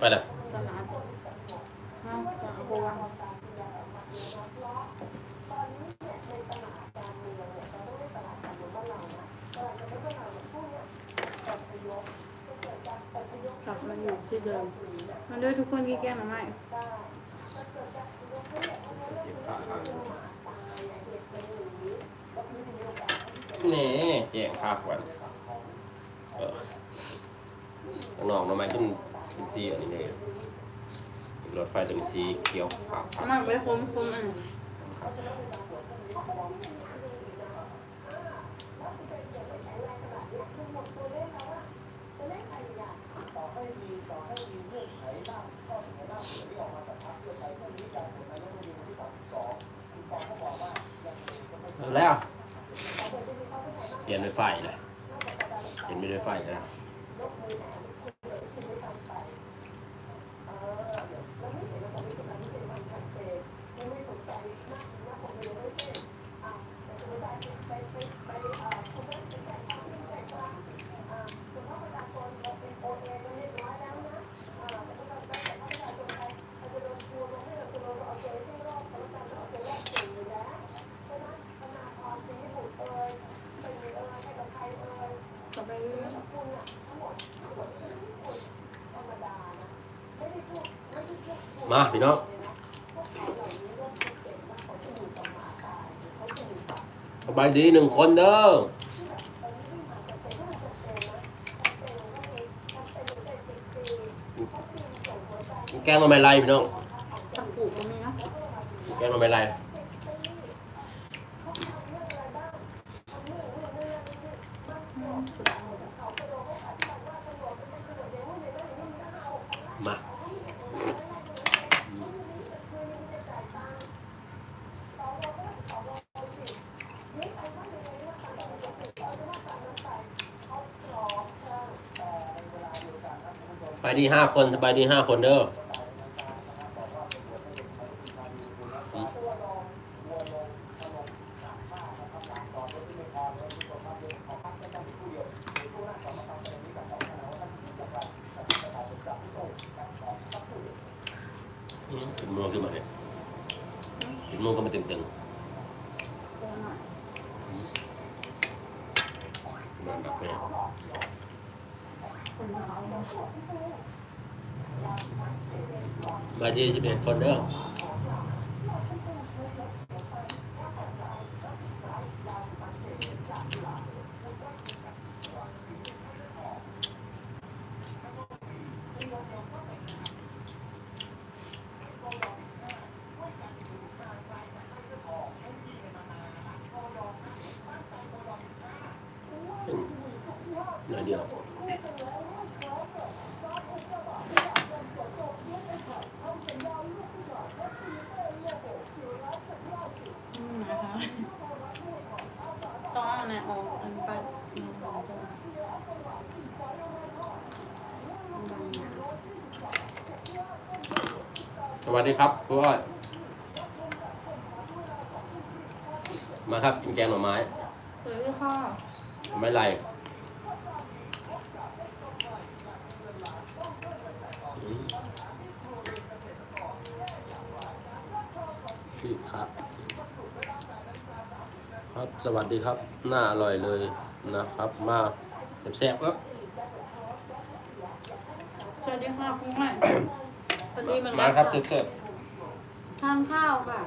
ไปเลยตลาดเอาเอาไปวางกลับมาอยู่ที่เดิมมันด้วยทุกคนกี่แก้มมาไหมนี่แจ้งค่าควันเออข้างนอกหน้ำไม้ขึ้น เป็นสีอันนี้เลยรถไฟตัวนี้สีเขียวขาวเอามาไปคมคมอันแล้วเปลี่ยนไฟไฟเลยเปลี่ยนเป็นไฟไฟแล้ว กลับไปเรื่อย มาพี่น้องสบายดีหนึ่งคนเด้อแกงมาไม่ไรพี่น้องตักผูก็มีเนาะแกงมาไม่ไร ไปดีห้าคนสบายดีห้าคนเด้อมอืมเป็นมัวขึ้นมาเนี่ยเป็นมัวก็มาตึง โอ้หน่อย ๆนอนดับแม่ คนเขาเนาะ บายดีสิบเอ็ดคนเด้อเป็นหน่อยเดียว อืมนะคะต้องเอาไหนออกอันปัดอืมเอาไปบางอย่าง ส วัสดีครับคุณอ้อยมาครับกินแกงหน่อไม้เฮ้ยค่ะไม่ไรอืมนี่ครับ ครับสวัสดีครับ น่าอร่อยเลยนะครับ มาแซ่บๆครับ สวัสดีค่ะคุณใหม่ส วัสดีเหมือนมากันครับค่ะเสิร์ฟทานข้าวค่ะ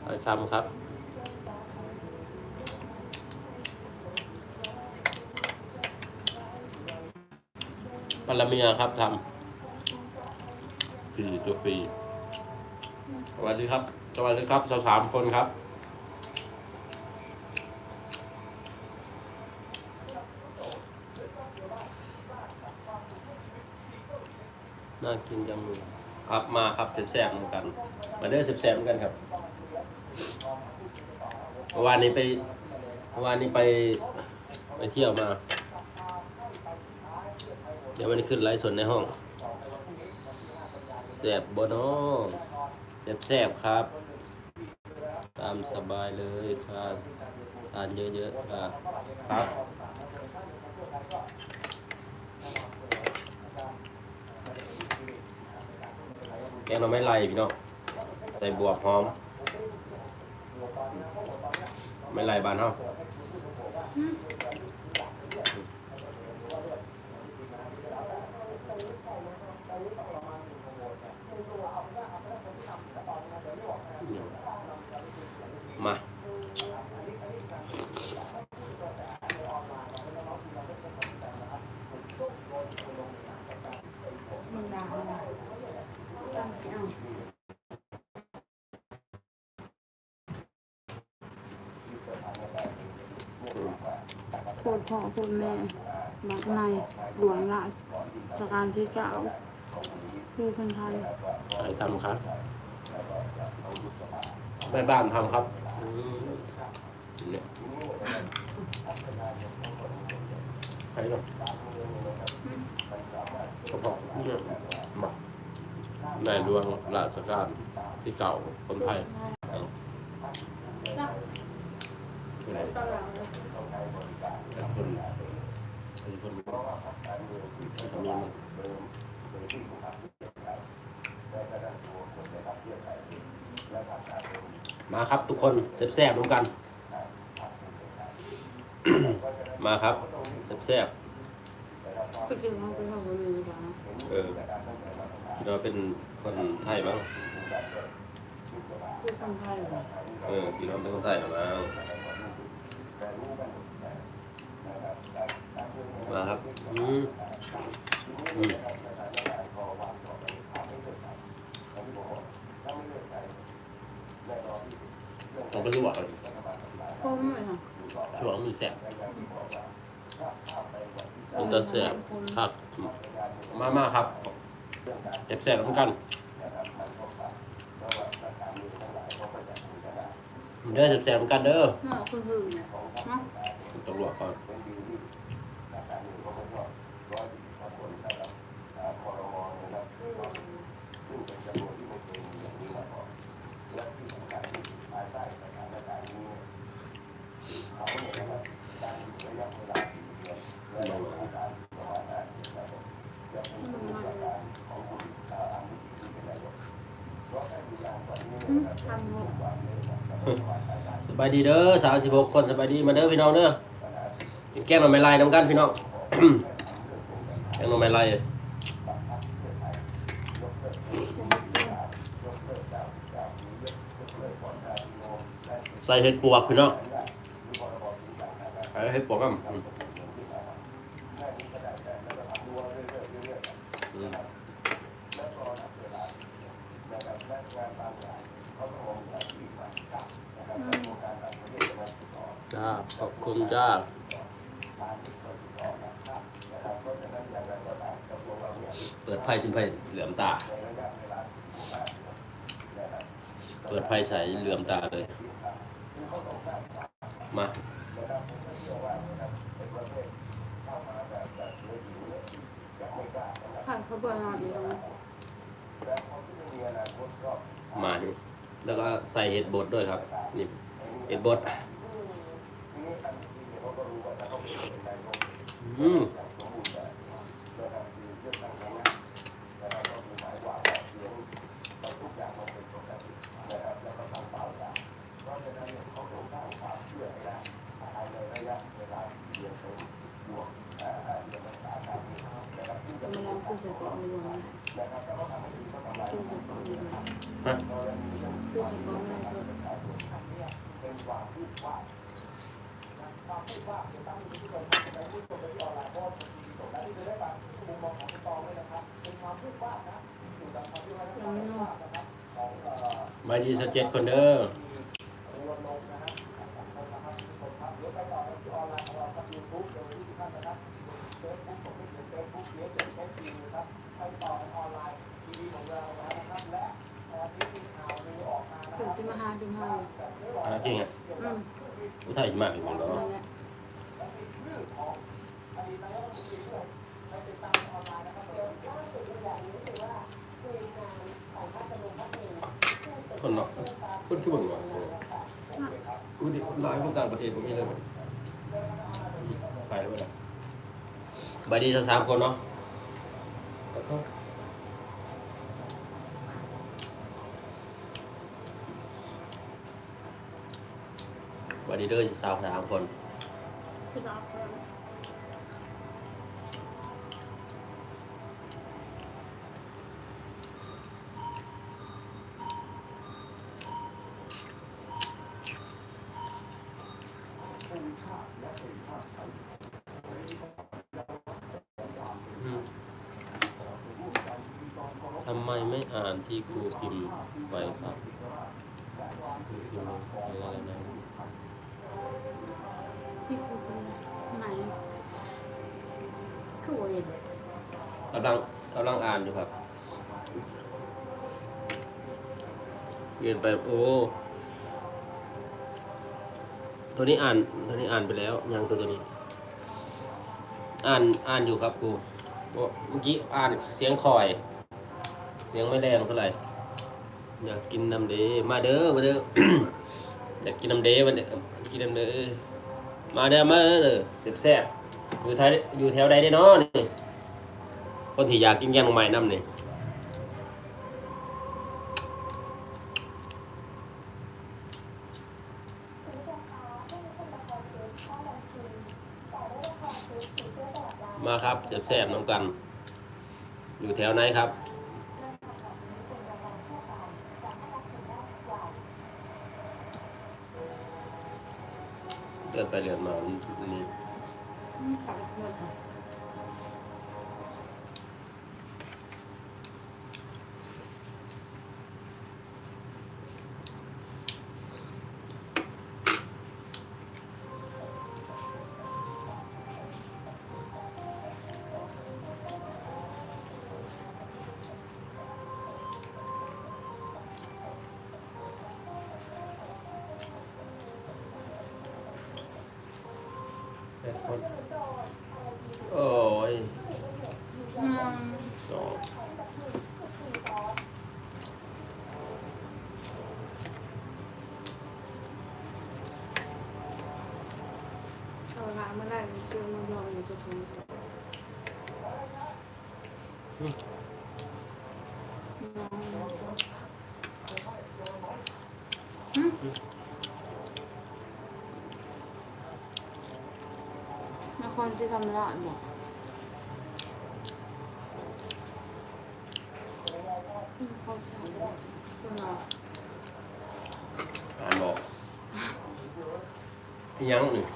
ๆไปทำครับปรเมียครับทำฟรีตัวฟรีสวัสดีครับ สวัสดีครับสาวสามคนครับ น่ากินจังเลยครับมาครับแซ่บๆเหมือนกัน มาเด้อแซ่บๆเหมือนกันครับวานนี้ไปวานนี้ไปไปเที่ยวมา เดี๋ยววันนี้ขึ้นไลฟ์สดในห้องแซ่บบ่เนาะแซ่บๆครับ ตามสบายเลยครับทานเยอะๆอ่าครับ แกงเราไม่ไล่พี่น้องใส่บวบหอม ไม่ไล่บานเฮามา มันดาวนะตั้งที่เอา โคตรพ่อโคตรแม่มักในหลวงราชสการที่เก้าคือคนไทยใครทำครับแม่บ้านทำครับอืมเนี่ยใครทำกระเพาะเนี่ยมาในหลวงราชการที่เก่าคนไทยเอาจ้ะคนไหน ตลาด เป็นคน เป็นคนตรงนี้มันมาครับทุกคนแซ่บๆร่วมกัน มาครับแซ่บก็คือเขาเป็นของคนอื่นหรือเปล่าๆเออเราเป็นคนไทยบ้างคือคนไทยเหรอเออพี่น้องเป็นคนไทยหรือมั้ง มาครับอืมอืมต้องไปลวกเลยพ่อไม่ค่ะลวกมันแซ่บมันจะแซ่บครับ มามาครับแซ่บๆเหมือนกันเด้อแซ่บๆเหมือนกันเด้อ เมื่อคนอื่นเนี่ยเนาะต้องลวกก่อน สบายดีเด้อสามสิบหกคนสบายดีมาเด้อพี่น้องเด้อกินแกงหน่อไม้ลายน้ำกันพี่น้องแกงหน่อไม้ลายใส่เห็ดปวกพี่น้องใส่เห็ดปวกอะอืมอืมจ้าขอบคุณจ้า เปิดไพ่จนไพ่เหลือมตา เปิดไพ่ใส่เหลือมตาเลย มา ผ่านเขาเบอร์นอนอยู่แล้ว มาดิแล้วก็ใส่เห็ดบดด้วยครับ นี่เห็ดบดอืมจะมาลอง ซื้อเสื้อเกราะในวันไหนซื้อเสื้อราะในวันฮะซื้อเสื้อเกรายังไม่รู้มาจีสเจ็ดคนเด้อ ถึงสิมาหาจุมหาอยู่อ่าจริงอะอืมอุทัยมากอีกเหมือนกันนั่นแหละคนเนาะคนคือเบิ่งว่าน่ะกูติดหลายคนต่างประเทศผมมีเลยไปแล้วเวลาบายดีทั้งสามคนเนาะขอโทษบาย ดีเด้อสาวสามคนคือรักเลยอืมทำไมไม่อ่านที่ครูพิมพ์ไปครับ กำลังกำลังอ่านอยู่ครับเรียนไปโอ้ตัวนี้อ่านตัวนี้อ่านไปแล้วยังตัวตัวนี้ อ่านอ่านอยู่ครับครูเมื่อกี้อ่านเสียงคอย เสียงไม่แรงเท่าไหร่อยากกินน้ำเดมาเด้อมาเด้ออยากกินน้ำเดมาเด้อกินน้ำเดมาเด้อมาเด้อเจ็บแซ่บอยู่แถวอยู่แถวใดได้เนาะนี่ คนที่อยากกินแกงหน่อไม้น้ำนี่มคะให้ผู้ชมละครชุดข้อลงชิมต่อด้วยละครชุดผีเสื้อสลับลาครับแซ่บๆน้ำกัน อยู่แถวไหนครับเรื่องราวของนี้เรายการทั่วไปสามารถรับชมได้ทุกวัยเดินไปเดินมานี่ อืมขายหมดค่ะแปดคน โอ้ยอืมสองเอาละเมื่อไหร่เชื่อมันรออยู่จะถึงอืม นครที่ทำราชบอกอืมเขาใช่คุณหมออ่านบอกอิหยังหนึ่ง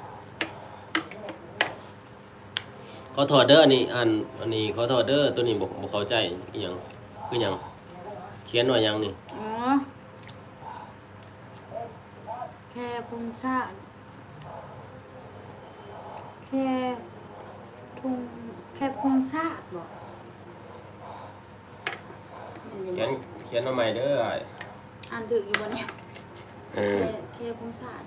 ขอโทษเด้ออันนี้อันอันนี้ขอโทษเด้อตัวนี้บอกบอกเข้าใจอิหยังคือหยังเขียนว่าหยังนี่อ๋อแค่พงชาติแค่ทุงแค่พง ชาติบอกเขียนเขียนมาใหม่เด้ออ่านถึกอยู่บนเนี่ยเออแค่แค่พงชาติ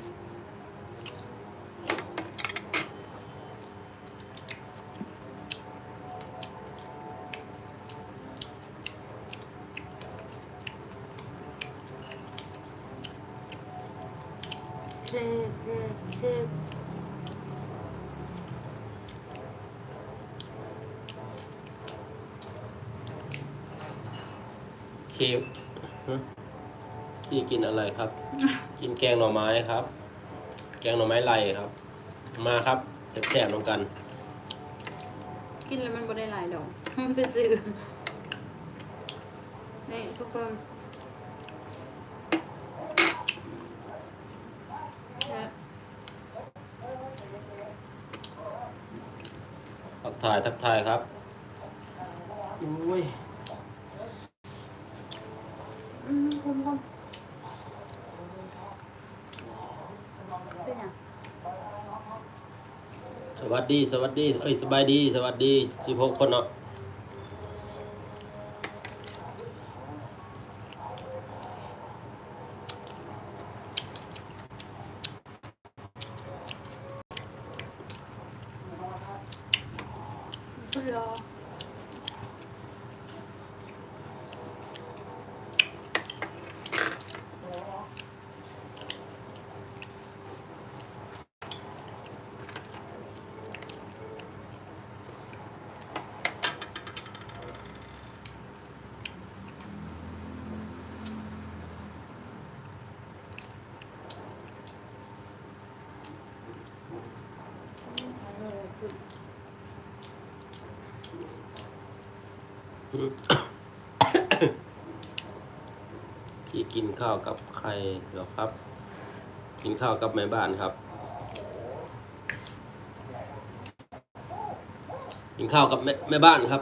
แค่แค่แค่ เคฟฮะพี่กินอะไรครับ กินแกงหน่อไม้ครับ แกงหน่อไม้ไล่ครับ มาครับแซ่บๆน้ำกัน กินแล้วมันบ่ได้หลายดอกมันเป็นสื่อนี่ทุกคนแค่ทักทายทักทายครับอุ้ย อืมคุณคุณ เป็นยังสวัสดี สวัสดี เอ้ยสบายดี สวัสดีสิบหกคนเนาะ พี่กินข้าวกับใครเหรอครับ กินข้าวกับแม่บ้านครับ กินข้าวกับแม่แม่บ้านครับ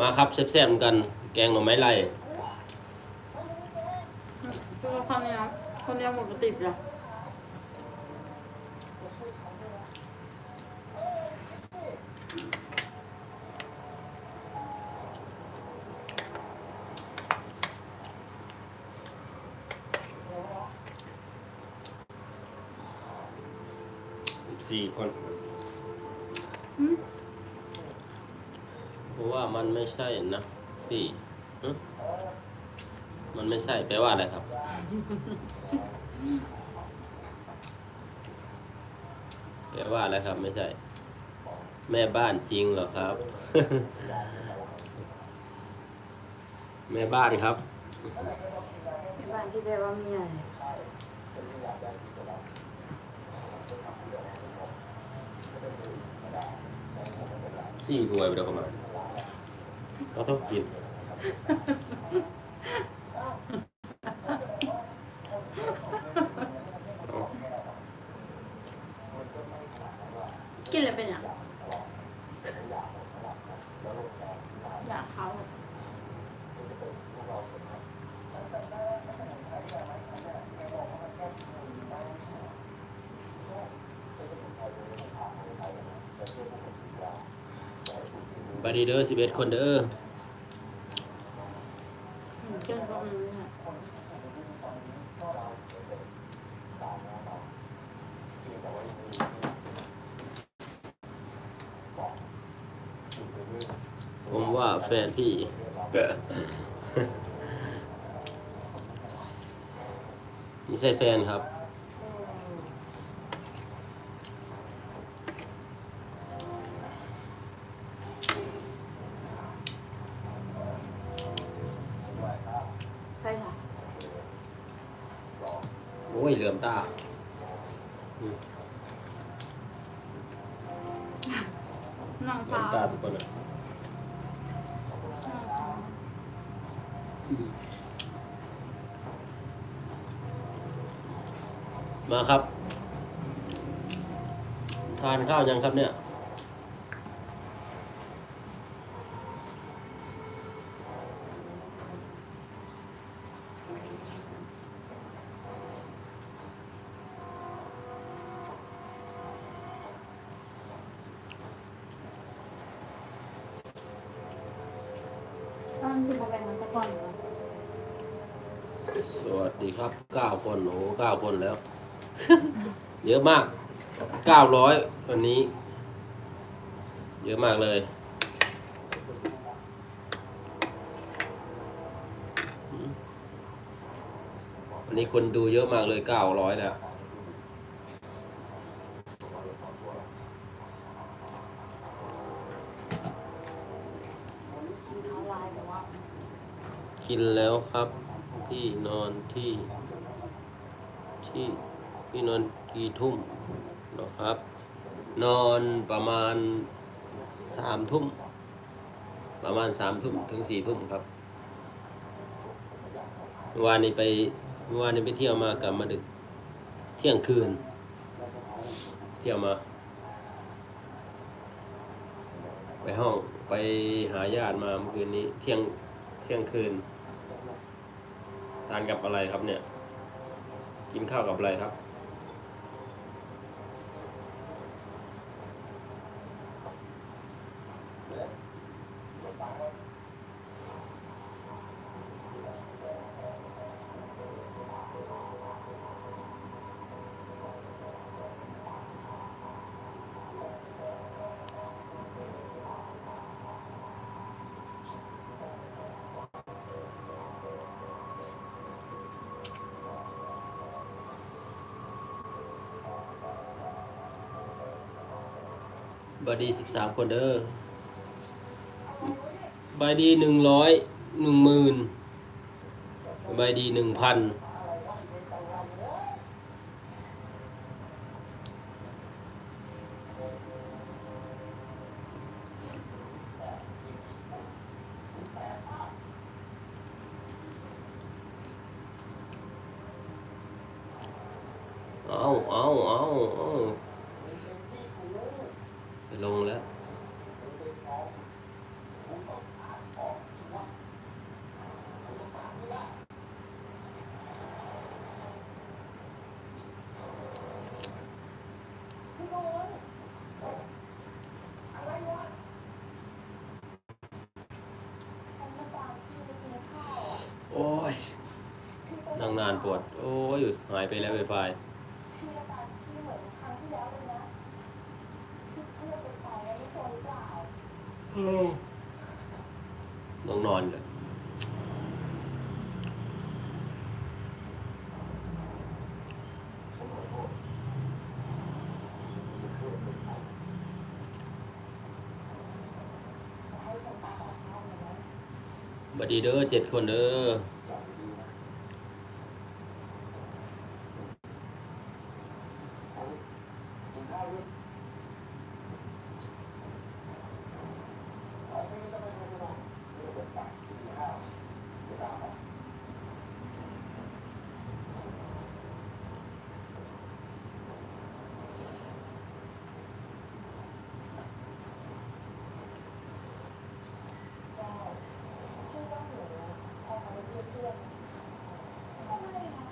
มาครับแซ่บๆกัน แกงหน่อไม้ไล่คือว่าข้าวเหนียวข้าวเหนียวหมดกระติบจ้ะสิบสี่คน อืม เพราะว่ามัน ไม่ใช่นะพี่หึมันไม่ใช่แปลว่าอะไรครับ แปลว่าอะไรครับ ไม่ใช่ แม่บ้านจริงเหรอครับ แม่บ้านครับมีบ้านที่แปลว่าเมียสี่ถ้วยไปเดี๋ยวเข้ามา เราต้องกินกินเลยเป็นอย่างอยากเขา บาดี เดอร์สิบเอ็ดคนเด้ออืมเจ้าเขาเลยค่ะผมว่าแฟนพี่ ไม่ใช่แฟนครับ น้องเหลื่อสามวตาทุกคนอะน้องสาวมาครับ ทานข้าวยังครับเนี่ย ต้องชิมมาแบ่งมันตะก่อนเหรอ สวัสดีครับเก้าคนโอ้เก้าคนแล้ว เย อะมากเก้าร้อยวันนี้ เยอะมากเลยวันนี้คนดูเยอะมากเลยเก้าร้อยแล้วกินข้าวลายแต่ว่ากินแล้วครับ พี่นอนที่ที่พี่นอน กี่ทุ่มเหรอครับ นอนประมาณสามทุ่ม ประมาณสามทุ่มถึงสี่ทุ่มครับวานนี้ไปวานนี้ไปเที่ยวมากลับมาดึกเที่ยงคืน เที่ยวมา ไปห้องไปหาญาติมาเมื่อคืนนี้เที่ยงเที่ยงคืนทานกับอะไรครับเนี่ย กินข้าวกับอะไรครับ บายดีสิบสามคนเด้อบายดีหนึ่งร้อยหนึ่งหมื่นใบดีหนึ่งพัน เอาเอาเอาเอาจะลงแล้ว โอ้ย นั่ งนานปวด โอ้ยหายไปแล้วไวไฟคืออาการที่เหมือนครั้งที่แล้วเลยนะคือเครียดเป็นไปแล้วไม่ตัวหรือเปล่าต้องนอนเลยจะให้ส่งตาต่อเช้าเลยนะบัดดีเด้อเจ็ดคนเด้อ ได้พี่ว่าหนูพอมาเรียนเพื่อนก็ไม่นะ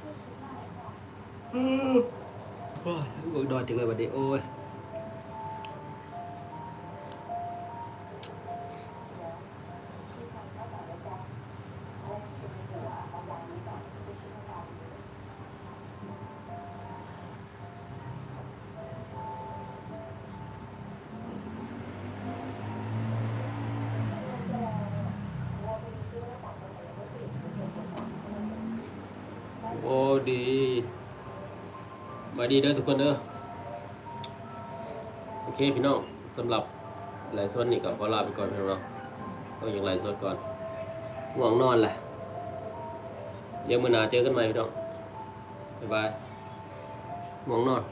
พี่คิดมากหรือเปล่า โอ้ย เบิกดอนจังเลยบั เคพี่น้องสำหรับไลฟ์สดนี่ก็ขอลาไปก่อนพี่น้องเนาะต้องอย่างไลฟ์สดก่อนห่วงนอนแหละเดี๋ยวมื้อหน้าเจอกันใหม่พี่น้องบ๊ายบายห่วงนอน